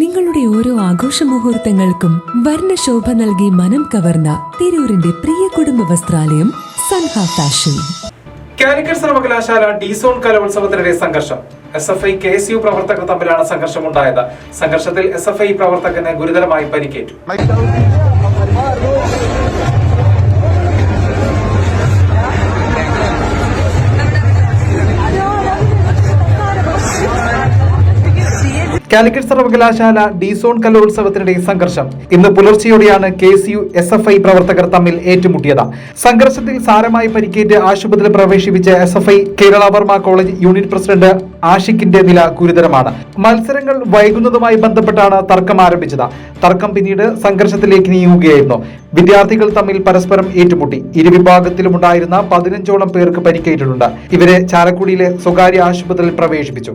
നിങ്ങളുടെ ഓരോ ആഘോഷ മുഹൂർത്തങ്ങൾക്കും വർണശോഭ നൽകി മനം കവർന്ന തിരൂരിന്റെ പ്രിയ കുടുംബ വസ്ത്രാലയം സൻഹ ഫാഷൻ. കാലിക്കറ്റ് സർവകലാശാല ഡിസോൺ കലോത്സവത്തിനിടെ സംഘർഷം. S F I K S U പ്രവർത്തകർ തമ്മിലാണ് സംഘർഷമുണ്ടായത്. സംഘർഷത്തിൽ എസ് എഫ് ഐ പ്രവർത്തകന് ഗുരുതരമായി പരിക്കേറ്റു. കാലിക്കറ്റ് സർവകലാശാല ഡിസോൺ കലോത്സവത്തിനിടെ സംഘർഷം. ഇന്ന് പുലർച്ചെയോടെയാണ് K S U S F I പ്രവർത്തകർ തമ്മിൽ ഏറ്റുമുട്ടിയത്. സംഘർഷത്തിൽ സാരമായി പരിക്കേറ്റ് ആശുപത്രിയിൽ പ്രവേശിപ്പിച്ച S F I Kerala Varma college unit president ആഷിഖിന്റെ നില ഗുരുതരമാണ്. മത്സരങ്ങൾ വൈകുന്നതുമായി ബന്ധപ്പെട്ടാണ് തർക്കം ആരംഭിച്ചത്. തർക്കം പിന്നീട് സംഘർഷത്തിലേക്ക് നീങ്ങുകയായിരുന്നു. വിദ്യാർത്ഥികൾ തമ്മിൽ പരസ്പരം ഏറ്റുമുട്ടി. ഇരുവിഭാഗത്തിലും ഇരുവിഭാഗത്തിലുമുണ്ടായിരുന്ന പതിനഞ്ചോളം പേർക്ക് പരിക്കേറ്റിട്ടുണ്ട്. ഇവരെ ചാലക്കുടിയിലെ സ്വകാര്യ ആശുപത്രിയിൽ പ്രവേശിപ്പിച്ചു.